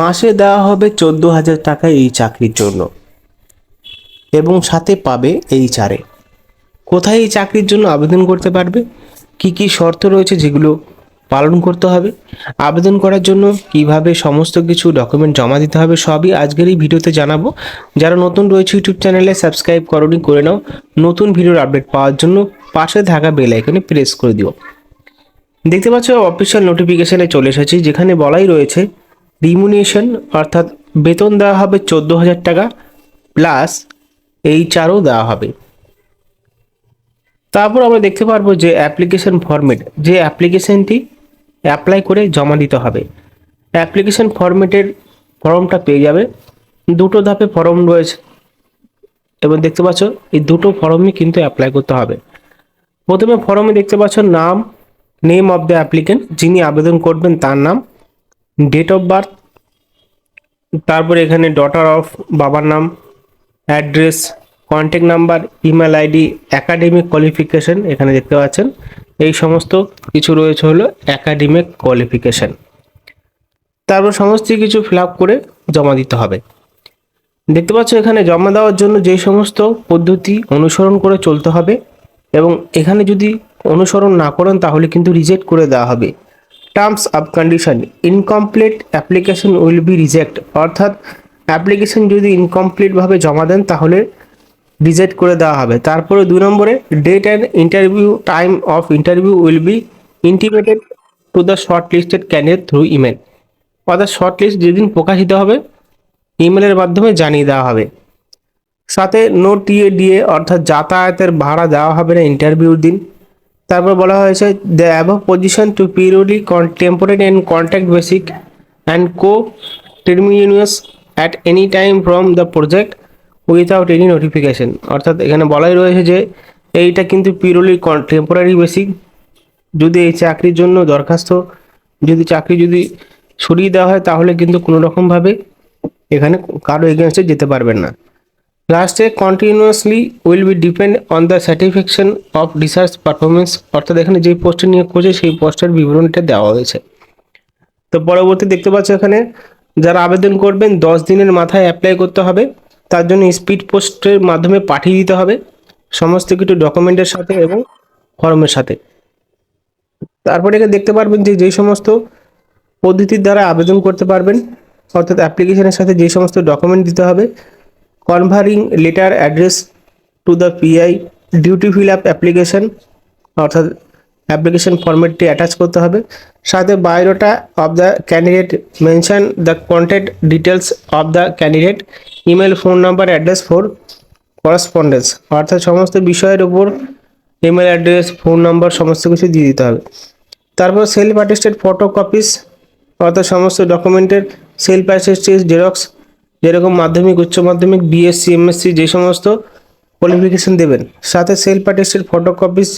মাসে দেওয়া হবে চোদ্দ হাজার টাকা এই চাকরির জন্য। এবং সাথে পাবে এই চারে। কোথায় এই চাকরির জন্য আবেদন করতে পারবে? কি কি শর্ত রয়েছে যেগুলো পালন করতে হবে? আবেদন করার জন্য কীভাবে সমস্ত কিছু ডকুমেন্ট জমা দিতে হবে সবই আজকের এই ভিডিওতে জানাব। যারা নতুন রয়েছে ইউটিউব চ্যানেলে সাবস্ক্রাইব করনি, করে নাও। নতুন ভিডিওর আপডেট পাওয়ার জন্য পাশে থাকা বেল আইকনে প্রেস করে দিও। দেখতে পাচ্ছ অফিসিয়াল নোটিফিকেশানে চলে এসেছি, যেখানে বলাই রয়েছে রিমুনিয়েশন অর্থাৎ বেতন দেওয়া হবে চোদ্দ হাজার টাকা প্লাস এইচআরও দেওয়া হবে। তারপর আমরা দেখতে পারব যে অ্যাপ্লিকেশন ফরম্যাট যে অ্যাপ্লিকেশনটি অ্যাপ্লাই করে জমা দিতে হবে। অ্যাপ্লিকেশন ফরম্যাটের ফর্মটা পেয়ে যাবে। দুটো ধাপে ফর্ম রয়েছে। এবং দেখতে পাচ্ছ, এই দুটো ফর্মই কিন্তু অ্যাপ্লাই করতে হবে। প্রথমে ফর্মে দেখতে পাচ্ছ নাম নেম অফ দ্য অ্যাপ্লিকেন্ট যিনি আবেদন করবেন তার নাম ডেট অফ বার্থ তারপর এখানে ডটার অফ বাবার নাম address contact number email ID academic qualification এখানে দেখতে পাচ্ছেন। এই সমস্ত কিছু রয়েছে হলো একাডেমিক কোয়ালিফিকেশন তারপর সমস্ত কিছু ফিল করে জমা দিতে হবে। দেখতে পাচ্ছ এখানে জমা দেওয়ার জন্য যে সমস্ত পদ্ধতি অনুসরণ করে চলতে হবে এবং এখানে যদি অনুসরণ না করেন তাহলে কিন্তু রিজেক্ট করে দেওয়া হবে। Terms of condition incomplete application will be reject অর্থাৎ অ্যাপ্লিকেশন যদি ইনকমপ্লিটভাবে জমা দেন, তাহলে রিজেক্ট করে দেওয়া হবে। তারপরে দুই নম্বরে date and interview time of interview will be intimated to the short listed candidate through email অর্থাৎ শর্ট লিস্ট যেদিন প্রকাশিত হবে ইমেলের মাধ্যমে জানিয়ে দেওয়া হবে। সাথে নো টিএ ডিএ অর্থাৎ যাতায়াতের ভাড়া দেওয়া হবে না ইন্টারভিউর দিন। তারপর বলা হয়েছে the above position to purely temporary and contact basic and co terminus at any time from the project without any notification অর্থাৎ এখানে বলাই রয়েছে যে, এইটা কিন্তু পিরিয়ডলি টেম্পোরারি বেসিক যদি এই চাকরির জন্য দরখাস্ত, যদি চাকরি যদি সরিয়ে দেওয়া হয়, তাহলে কিন্তু কোনো রকমভাবে এখানে কারও এগেনস্টে যেতে পারবেন না। লাস্টে continuously will be depend on the satisfaction of research performance অর্থাৎ এখানে যে পোস্টে নিয়োগ করছে, সেই পোস্টের বিবরণটা দেওয়া হয়েছে। তো পরবর্তী দেখতে পাচ্ছ এখানে, যারা আবেদন করবেন, দশ দিনের মাথায় অ্যাপ্লাই করতে হবে। তার জন্য স্পিড পোস্টের মাধ্যমে পাঠিয়ে দিতে হবে। সমস্ত কিছু ডকুমেন্টের সাথে এবং ফর্মের সাথে। তারপরে এখানে দেখতে পারবেন যে যেই সমস্ত পদ্ধতির দ্বারা আবেদন করতে পারবেন, অর্থাৎ অ্যাপ্লিকেশনের সাথে যে সমস্ত ডকুমেন্ট দিতে হবে covering letter address to the PI duly fill up application অর্থাৎ অ্যাপ্লিকেশন ফর্মেটটি অ্যাটাচ করতে হবে। সাথে biodata of the candidate mention the contact details of the candidate email phone number address for correspondence অর্থাৎ সমস্ত বিষয়ের উপর ইমেল অ্যাড্রেস ফোন নাম্বার সমস্ত কিছু দিয়ে দিতে হবে। তারপর সেলফ অ্যাটেস্টেড ফটো কপিস অর্থাৎ সমস্ত ডকুমেন্টের সেলফ অ্যাটেস্টেড জেরক্স যেরকম মাধ্যমিক, উচ্চ মাধ্যমিক বিএসসি এমএসসি যে সমস্ত কোয়ালিফিকেশন দেবেন। সাথে self attested photo copies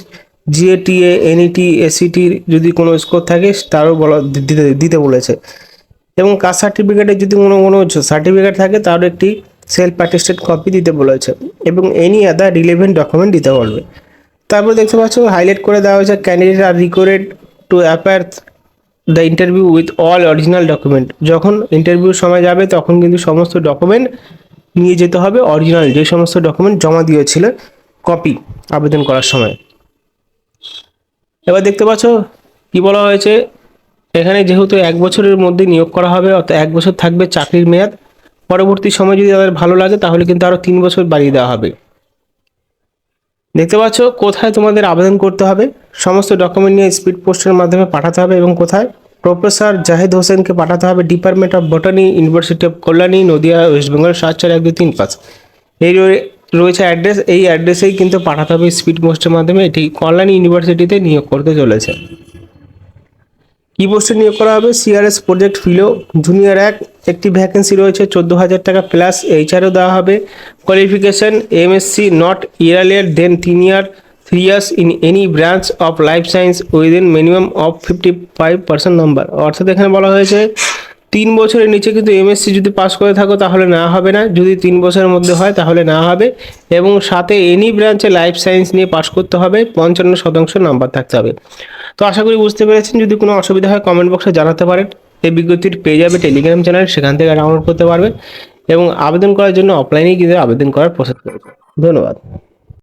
GATE NET এসিটির যদি কোনো স্কোর থাকে, তারও বলা, দিতে দিতে বলেছে। এবং কাস্ট সার্টিফিকেটের যদি কোনো কোনো সার্টিফিকেট থাকে, তারও একটি সেলফ অ্যাটেস্টেড কপি দিতে বলেছে। এবং এনি আদার রিলেভেন্ট ডকুমেন্ট দিতে বলবে। তারপর দেখতে পাচ্ছ হাইলাইট করে দেওয়া হয়েছে candidate are required to appear the interview with all original document যখন ইন্টারভিউর সময় যাবে, তখন কিন্তু সমস্ত ডকুমেন্ট নিয়ে যেতে হবে অরিজিনাল যে সমস্ত ডকুমেন্ট জমা দিয়েছিল কপি আবেদন করার সময়। এবার দেখতে পাচ্ছ, কি বলা হয়েছে? এখানে যেহেতু এক বছরের মধ্যে নিয়োগ করা হবে, অর্থাৎ এক বছর থাকবে চাকরির মেয়াদ, পরবর্তী সময় যদি তাদের ভালো লাগে, তাহলে কিন্তু আরও তিন বছর বাড়িয়ে দেওয়া হবে। দেখতে পাচ্ছ কোথায় তোমাদের আবেদন করতে হবে। সমস্ত ডকুমেন্ট নিয়ে স্পিড পোস্টের মাধ্যমে পাঠাতে হবে এবং কোথায়? প্রফেসর জাহিদ হোসেনকে পাঠাতে হবে department of botany university of Kalyani Nadia West Bengal সাত চার এক দুই তিন পাঁচ। এই রয়ে- রয়েছে অ্যাড্রেস এই অ্যাড্রেসেই কিন্তু পাঠাতে হবে স্পিড পোস্টের মাধ্যমে। এটি কল্যাণী ইউনিভার্সিটিতে নিয়োগ করতে চলেছে। কি পোস্টে নিয়োগ করা হবে। সিআরএস প্রজেক্ট ফিলো জুনিয়র এক। একটি ভ্যাকেন্সি রয়েছে চোদ্দ হাজার টাকা প্লাস এইচআরও দেওয়া হবে। Qualification MSc not earlier than তিন year three years in any branch of life science within minimum of fifty five percent number অর্থাৎ এখানে বলা হয়েছে তিন বছরের নিচে কিন্তু এমএসসি যদি পাস করে থাকো, তাহলে না হবে না। যদি তিন বছরের মধ্যে হয়, তাহলে না হবে। এবং সাথে এনি ব্রাঞ্চে লাইফ সায়েন্স নিয়ে পাস করতে হবে, পঞ্চান্ন শতাংশ নাম্বার থাকতে হবে। তো আশা করি বুঝতে পেরেছেন। যদি কোনো অসুবিধা হয় কমেন্ট বক্সে জানাতে পারেন। এই বিজ্ঞপ্তিটি পেয়ে যাবে টেলিগ্রাম চ্যানেল সেখান থেকে ডাউনলোড করতে পারবে। এবং আবেদন করার জন্য অফলাইনেই কিন্তু আবেদন করার প্রসেস রয়েছে। ধন্যবাদ।